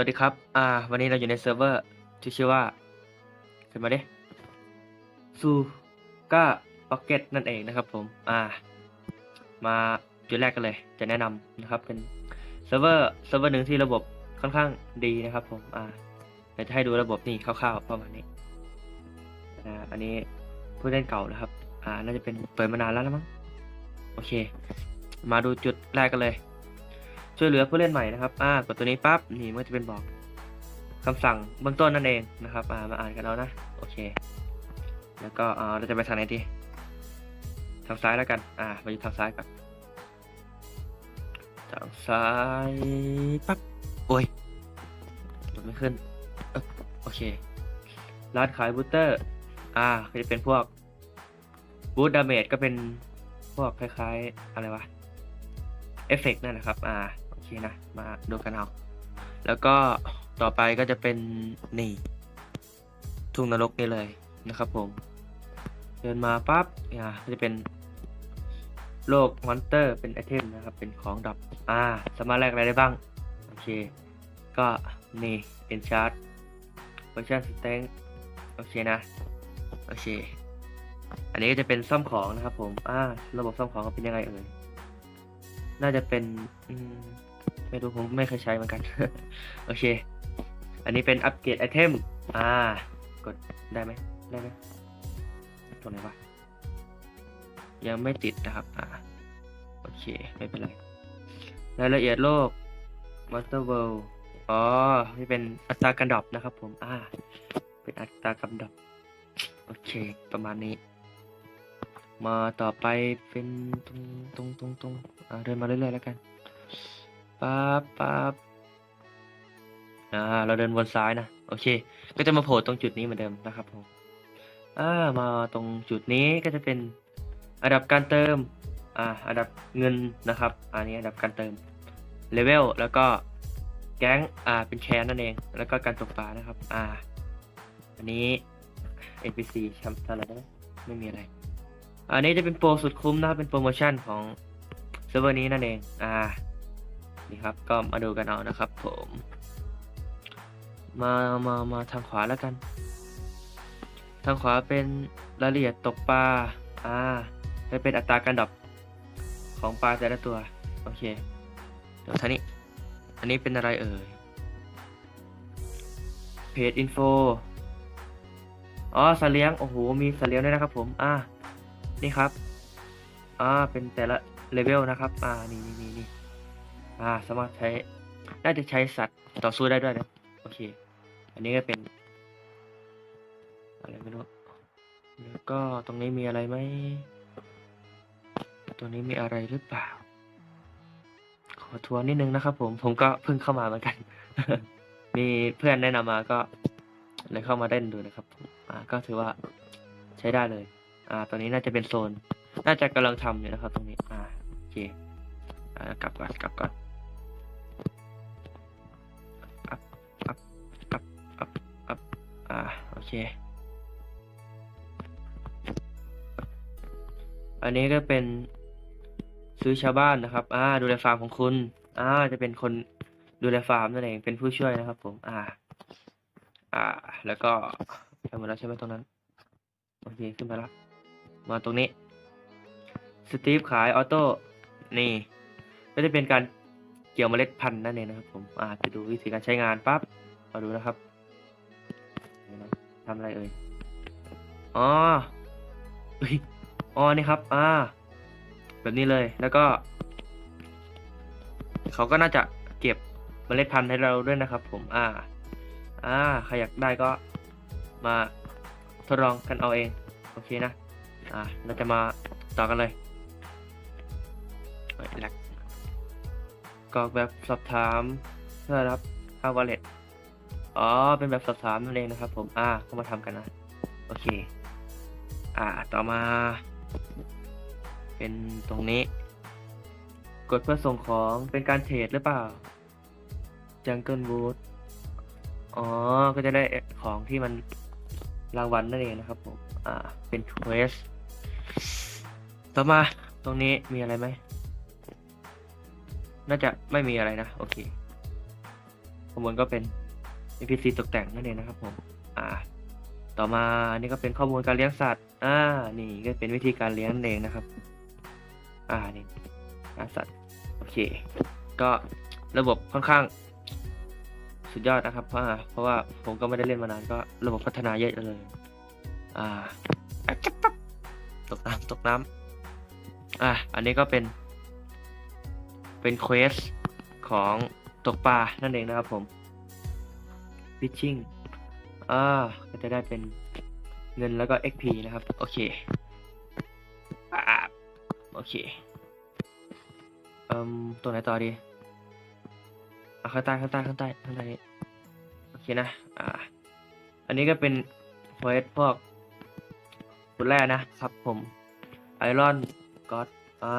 วัสดีครับ อ่า วันนี้เราอยู่ในเซิร์ฟเวอร์ที่ชื่อว่าขึ้นมาดิซูก้าพ็อกเก็ตนั่นเองนะครับผม อ่า มาจุดแรกกันเลย จะแนะนำนะครับ เป็นเซิร์ฟเวอร์เซิร์ฟเวอร์หนึ่งที่ระบบค่อนข้างดีนะครับผม อ่าเดี๋ยวจะให้ดูระบบนี่คร่าวๆประมาณนี้ อ่า อันนี้ผู้เล่นเก่านะครับ อ่า น่าจะเป็นเปิดมานานแล้วแล้วมั้ง โอเค มาดูจุดแรกกันเลย ช่วยเหลือผู้เล่นใหม่นะครับ อ่ากดตัวนี้ปั๊บ นี่มันจะเป็นบอกคำสั่งเบื้องต้นนั่นเองนะครับ อ่า มาอ่านกันแล้วนะ โอเค แล้วก็ อ่า เราจะไปทางไหนดี ทางซ้ายแล้วกัน อ่ามาอยู่ทางซ้ายก่อน ทางซ้ายปั๊บ โอ้ยกดไม่ขึ้นอโอเค ร้านขายบูสเตอร์ อ่า ก็จะเป็นพวกบูสดาเมจก็เป็นพวกคล้าย ๆ อะไรวะ เอฟเฟกต์นั่นนะครับ อ่า เคนะ มาดูกันเอาแล้วก็ต่อไปก็จะเป็นนี่ ทุ่งนรกนี่เลยนะครับผม เดินมาปั๊บอ่าก็จะเป็นโลกมอนเตอร์เป็นไอเทมนะครับ เป็นของดรอปอ่าสามารถแลกอะไรได้บ้าง โอเค ก็นี่เอนชาร์ดเวอร์ชันสเต็งโอเคนะ โอเค อันนี้ก็จะเป็นซ่อมของนะครับผม อ่า ระบบซ่อมของเป็นยังไงเอ่ย น่าจะเป็น อืม ไม่รู้ผมไม่เคยใช้เหมือนกัน โอเค อันนี้เป็นอัปเกรดไอเทม อ่า กดได้ไหมได้ไหมตรงไหนวะ ยังไม่ติดนะครับ อ่า โอเค ไม่เป็นไร รายละเอียดโลก Monster World อ๋อ นี่เป็นอัตราการดรอปนะครับผม อ่า เป็นอัตราการดรอปโอเค ประมาณนี้ มาต่อไปเป็นตรงตรงตรงตรงอ่าเดินมาเรื่อยๆแล้วกัน ปั๊บปั๊บอ่า เราเดินวนซ้ายนะ โอเค ก็จะมาโผล่ตรงจุดนี้เหมือนเดิมนะครับผมอ่า มาตรงจุดนี้ก็จะเป็นอันดับการเติม อ่า อันดับเงินนะครับ อันนี้อันดับการเติม เลเวล แล้วก็แก๊ง อ่า เป็นแคนนั่นเอง แล้วก็การตกปลานะครับ อ่า อันนี้ NPC ทำอะไรได้ไหมไม่มีอะไร อันนี้จะเป็นโปรสุดคุ้มนะครับ เป็นโปรโมชั่นของเซิร์ฟเวอร์นี้นั่นเอง อ่า นี่ครับ ก็มาดูกันเอานะครับ ผม มามามาทางขวาแล้วกัน ทางขวาเป็นรายละเอียดตกปลาอ่าจะเป็นอัตราการดรอปของปลาแต่ละตัว โอเค เดี๋ยวท่านี้ อันนี้เป็นอะไรเอ่ยเพจอินโฟอ๋อสเลี้ยง โอ้โห มีสเลี้ยงด้วยนะครับผม อ่า นี่ครับ อ่า เป็นแต่ละเลเวลนะครับ อ่า นี่นี่นี่ อ่า สามารถใช้ น่าจะใช้สัตว์ต่อสู้ได้ด้วยนะ โอเค อันนี้ก็เป็น อะไรไม่รู้ แล้วก็ตรงนี้มีอะไรไหม ตรงนี้มีอะไรหรือเปล่า ขอทัวนนิดนึงนะครับผม ผมก็เพิ่งเข้ามาเหมือนกัน มีเพื่อนแนะนำมาก็เลยเข้ามาเล่นดูนะครับผมอ่า ก็ถือว่าใช้ได้เลย อ่า ตอนนี้น่าจะเป็นโซน น่าจะกำลังทำอยู่นะครับ ตรงนี้ อ่า โอเค อ่า กลับก่อน กลับก่อน เค อันนี้ก็เป็นซื้อชาวบ้านนะครับ อ่า ดูแลฟาร์มของคุณ อ่า จะเป็นคนดูแลฟาร์มนั่นเอง เป็นผู้ช่วยนะครับผม อ่า อ่า แล้วก็ไปหมดแล้วใช่ไหมตรงนั้น โอเค ขึ้นมาแล้ว มาตรงนี้ สตีฟขายออโต้ นี่ ก็จะเป็นการเกี่ยวเมล็ดพันธุ์นั่นเองนะครับผม อ่า จะดูวิธีการใช้งานปั๊บมาดูนะครับ ทำอะไรเอ่ย อ๋ออ๋อนี่ครับ อ่า แบบนี้เลย แล้วก็ เขาก็น่าจะเก็บเมล็ดพันธุ์ให้เราด้วยนะครับ ผม อ่า อ่า ใครอยากได้ก็มาทดลองกันเอาเอง โอเคนะ อ่า เราจะมาต่อกันเลยกกรอกแบบสอบถามเพื่อรับค่าวอลเล็ต อ๋อ เป็นแบบสอบถามนั่นเองนะครับ ผม อ่าก็มาทำกันนะ โอเค อ่า ต่อมา เป็นตรงนี้ กดเพื่อส่งของ เป็นการเทรดหรือเปล่า Jungle Wood อ๋อ ก็จะได้ของที่มันรางวัลนั่นเองนะครับผม อ่า เป็นเควส ต่อมา ตรงนี้มีอะไรไหม น่าจะไม่มีอะไรนะ โอเคข้างบนก็เป็น NPC ตกแต่งนั่นเองนะครับผมอ่าต่อมาอันนี้ก็เป็นข้อมูลการเลี้ยงสัตว์ อ่า นี่ก็เป็นวิธีการเลี้ยงเองนะครับ อ่า นี่สัตว์ โอเค ก็ระบบค่อนข้าง สุดยอดนะครับ เพราะว่าเพราะว่าผมก็ไม่ได้เล่นมานานก็ระบบพัฒนาเยอะเลย อ่า ตกน้ำตกน้ำอะอันนี้ก็เป็น เป็นเควสของตกปลานั่นเองนะครับผม fishing อ่าก็จะได้เป็นเงินแล้วก็ XP นะครับ โอเคอ่าโอเคเอ่มตัวไหนต่อดีอะข้างใต้ข้างใต้ข้างใต้ข้างใต้นี้โอเคนะ อ่า อันนี้ก็เป็นเควสพวกขุดแร่นะครับผมไอรอนก็อดอ่า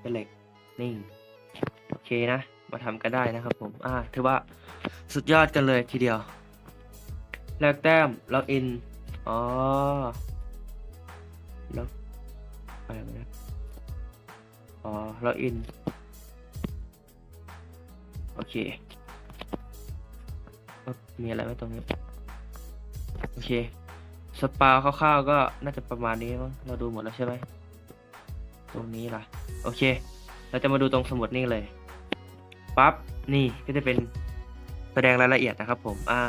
เป็นเหล็กนิ่งโอเคนะ มาทำกันได้นะครับผม อ่า ถือว่า สุดยอดกันเลยทีเดียว แลกแต้มล็อกอิน อ๋อล็อกอะไรวะอ๋อล็อกอิน โอเค มีอะไรไหมตรงนี้ โอเค สปาคร่าวๆก็น่าจะประมาณนี้มั้งเราดูหมดแล้วใช่ไหม ตรงนี้ล่ะ โอเค เราจะมาดูตรงสมุดนี่เลย ปั๊บ นี่ก็จะเป็น แสดงรายละเอียดนะครับผม อ่า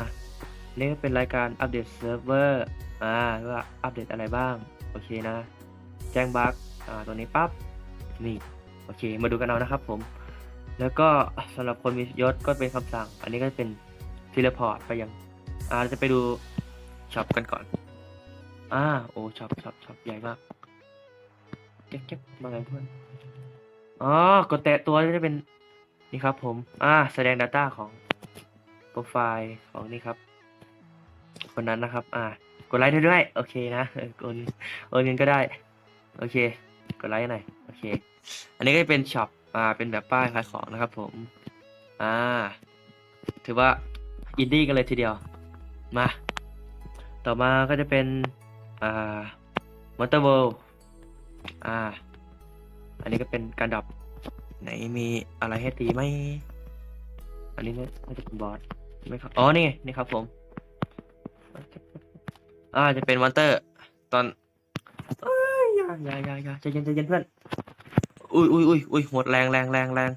นี่ก็เป็นรายการอัปเดตเซิร์ฟเวอร์อ่าว่าอัปเดตอะไรบ้าง โอเคนะ แจ้งบั๊กอ่าตัวนี้ปั๊บ นี่ โอเค มาดูกันเอานะครับผม แล้วก็สำหรับคนมียศก็เป็นคำสั่ง อันนี้ก็เป็นทีเลพอร์ตไปยัง อ่าเราจะไปดูช็อปกันก่อน อ่า โอ้ช็อปช็อปช็อปใหญ่มากเก็บเก็บมาไงเพื่อน อ๋อ กดแตะตัวจะเป็น นี่ครับผม อ่า แสดง Data ของ โปรไฟล์ของนี่ครับ คนนั้นนะครับ อ่ากดไลค์ได้ด้วย โอเคนะเออกดโอนเงินก็ได้ โอเค กดไลค์หน่อย โอเค อันนี้ก็จะเป็นช็อป อ่า เป็นแบบป้ายขายของนะครับผม อ่า ถือว่าอินดี้กันเลยทีเดียว มา ต่อมาก็จะเป็น อ่ามอเตอร์เวิลอ่า อันนี้ก็เป็นการดับ ไหนมีอะไรให้ตีไหม อันนี้น่าจะเป็นบอส ไม่ครับอ๋อนี่นี่ครับ ผม อ่าจะเป็นมอนเตอร์ ตอนอย่าอย่าอย่าอย่าใจเย็นใจเย็นเพื่อนอุ้ยอุ้ยอุ้ยอุ้ยหมดแรงแรงแรงแรง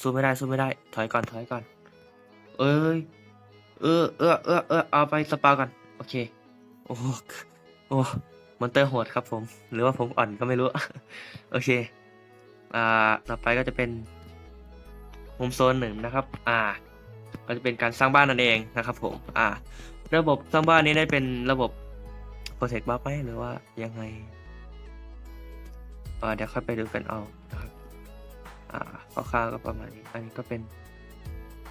สู้ไม่ได้สู้ไม่ได้ ถอยก่อนถอยก่อน เอ้ยเออเออเออเออเอาไปสปาก่อน โอเค โอ้โหโอ้มอนเตอร์โหดครับผม หรือว่าผมอ่อนก็ไม่รู้ โอเค อ่า ต่อไปก็จะเป็นโฮมโซนหนึ่งนะครับ อ่า ก็จะเป็นการสร้างบ้านนั่นเองนะครับผมอ่าระบบสร้างบ้านนี้ได้เป็นระบบ Protect Buff ไหมหรือว่ายังไงอ่าเดี๋ยวค่อยไปดูกันเอานะครับอ่าคร่าวๆก็ประมาณนี้ อันนี้ก็เป็น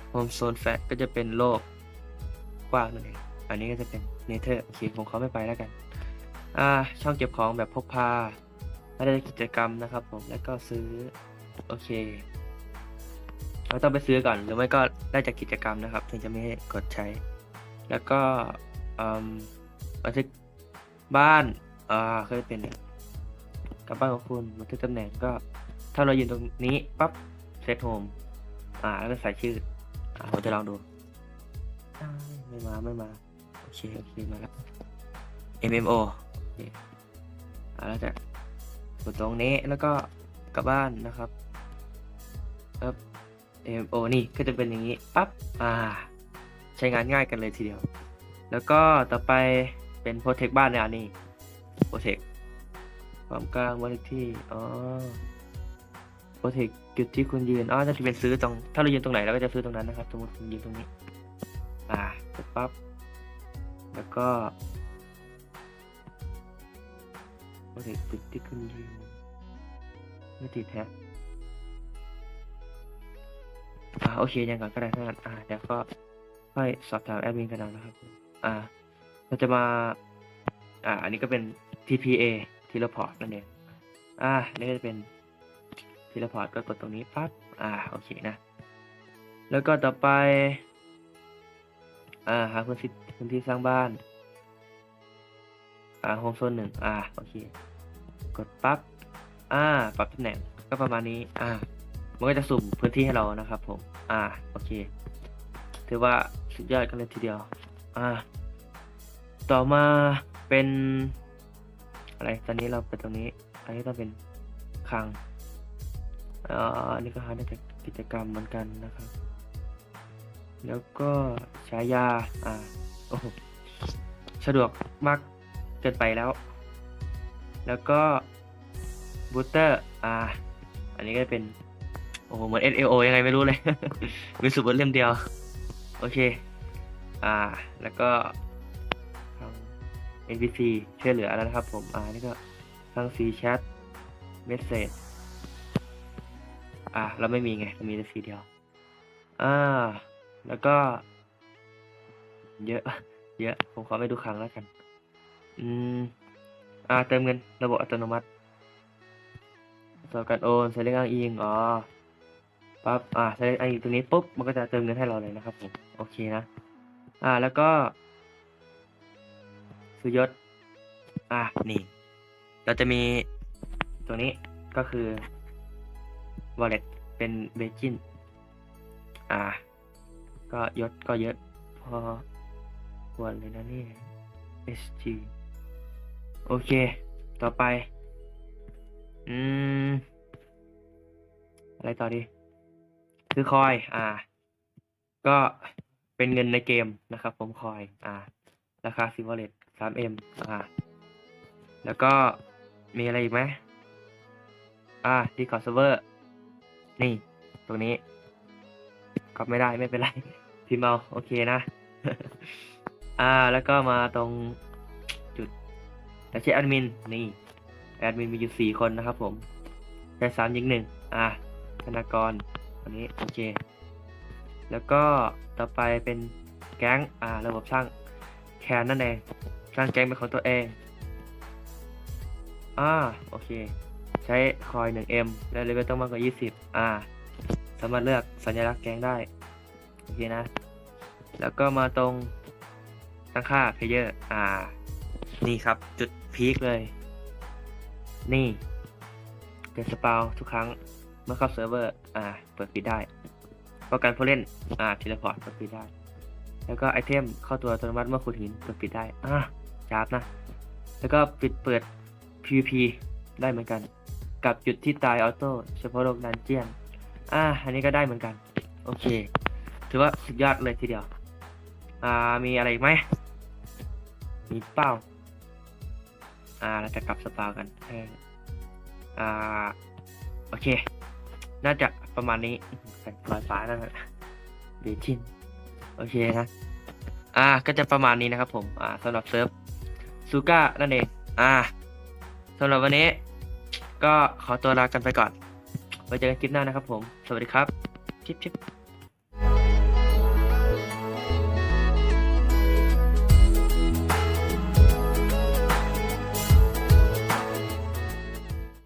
โฮมโซนแฟก็จะเป็นโลกกว้างนั่นเอง อันนี้ก็จะเป็นเนเธอร์โอเคผมเขาไม่ไปแล้วกัน อ่า ช่องเก็บของแบบพกพาไม่ได้กิจกรรมนะครับผม แล้วก็ซื้อ โอเค เราต้องไปซื้อก่อนหรือไม่ก็ได้จากกิจกรรมนะครับ ถึงจะไม่ให้กดใช้ แล้วก็อืมบันทึกบ้านอ่าเคยเป็นกับบ้านของคุณบันทึกตำแหน่งก็ ถ้าเรายืนตรงนี้ปั๊บเซตโฮมอ่าแล้วก็ใส่ชื่ออ่าผมจะลองดูไม่มาไม่มาโอเคโอเคมาแล้ว MMO อ่าแล้วจะกดตรงนี้แล้วก็กลับบ้านนะครับปั๊บ MMO นี่ก็จะเป็นอย่างนี้ปั๊บอ่า ใช้งานง่ายกันเลยทีเดียว แล้วก็ต่อไปเป็น Protect บ้านเนี่ยนี่ Protect ความกลางวันที่อ๋อ Protect จุดที่คุณยืนอ๋อจะเป็นซื้อตรง ถ้าเรายืนตรงไหนเราก็จะซื้อตรงนั้นนะครับ สมมติคุณยืนตรงนี้ อ่าปั๊บแล้วก็ Protect จุดที่คุณยืนไม่ติดแท็บ อ่าโอเคยังก่อนก็ได้ทั้งนั้นอ่าเดี๋ยวก็ค่อยสอบถามแอดมินกันเอานะครับ อ่า เราจะมา อ่า อันนี้ก็เป็น TPA ทีละพอร์ตนั่นเองอ่านี่ก็จะเป็นทีละพอร์ตก็กดตรงนี้ปั๊บอ่าโอเคนะ แล้วก็ต่อไป อ่าหาพื้นที่พื้นที่สร้างบ้าน อ่าโฮมโซนหนึ่งอ่าโอเค กดปั๊บอ่า ปรับตำแหน่งก็ประมาณนี้ อ่า มันก็จะสุ่มพื้นที่ให้เรานะครับผม อ่า โอเค ถือว่าสุดยอดกันเลยทีเดียว อ่า ต่อมาเป็น อะไร ตอนนี้เราไปตรงนี้ อันนี้ต้องเป็นคลังอ่าอันนี้ก็หาได้จากกิจกรรมเหมือนกันนะครับ แล้วก็ฉายา อ่า โอ้โห สะดวกมากเกินไปแล้ว แล้วก็บูสเตอร์ อ่า อันนี้ก็เป็น โอ้โหเหมือน SLO ยังไงไม่รู้เลย มีสุบทเล่มเดียว โอเค อ่า แล้วก็ทาง NPC ช่วยเหลือแล้วนะครับผม อ่า นี่ก็ทาง C chat message อ่า เราไม่มีไงเรามีแต่สีเดียว อ่า แล้วก็ เยอะ เยอะ ผมขอไปดูครั้งแล้วกัน อืม อ่า เติมเงิน ระบบอัตโนมัติสำหรับการโอนใช้เลขอ้างอิง อ๋อ ปั๊บอ่าใช้เลขอ้ตรงนี้ปุ๊บมันก็จะเติมเงินให้เราเลยนะครับผมโอเคนะ อ่าแล้วก็สุยศอ่านี่เราจะมีตรงนี้ก็คือ wallet เป็นเบจินอ่า ก็ยศก็เยอะ พอควรเลยนะนี่ SG โอเค ต่อไป อืม อะไรต่อดี ซื้อคอย อ่า ก็เป็นเงินในเกมนะครับ ผมคอย อ่า ราคาซิวเลตสามเอ็มอ่า แล้วก็มีอะไรอีกไหมอ่าดีคอร์เซเวอร์ นี่ ตรงนี้ก็ไม่ได้ไม่เป็นไร พิมพ์เอา โอเคนะ อ่า แล้วก็มาตรงจุดแล้วใช้แอดมิน นี่ แอดมินมีอยู่สี่คนนะครับผมใช้สามยิงหนึ่งอ่าธนากร วันนี้โอเค แล้วก็ต่อไปเป็นแก๊งอ่าระบบช่างแคนนั่นเองสร้างแก๊งเป็นของตัวเองอ่าโอเค ใช้คอย 1M และเลเวลต้องมากกว่า 20 อ่า สามารถเลือกสัญลักษณ์แก๊งได้ โอเคนะ แล้วก็มาตรงตั้งค่าเพเยอร์อ่า นี่ครับจุดพีคเลย นี่ เป็นสปาวทุกครั้ง มื่อเข้าเซิร์ฟเวอร์อ่าเปิดปิดได้ป้องกันผู้เล่นอ่าทีละพอร์ตเปิดปิดได้ แล้วก็ไอเทมเข้าตัวอัตโนมัติเมื่อขุดหินเปิดปิดได้อ่าจาบนะ แล้วก็ปิดเปิด PVP ได้เหมือนกัน กับจุดที่ตายออโต้เฉพาะโลกดันเจียนอ่าอันนี้ก็ได้เหมือนกัน โอเค ถือว่าสุดยอดเลยทีเดียว อ่ามีอะไรอีกไหมมีเป้าอ่าเราจะกลับสปาวกันอ่า โอเค น่าจะประมาณนี้ใส่รอยฟ้านั่นแหละเบจินโอเคนะอ่าก็จะประมาณนี้นะครับผมอ่าสำหรับเซิร์ฟซูก้านั่นเองอ่าสำหรับวันนี้ ก็ขอตัวลากันไปก่อนไว้เจอกันคลิปหน้านะครับผม สวัสดีครับชิปชิป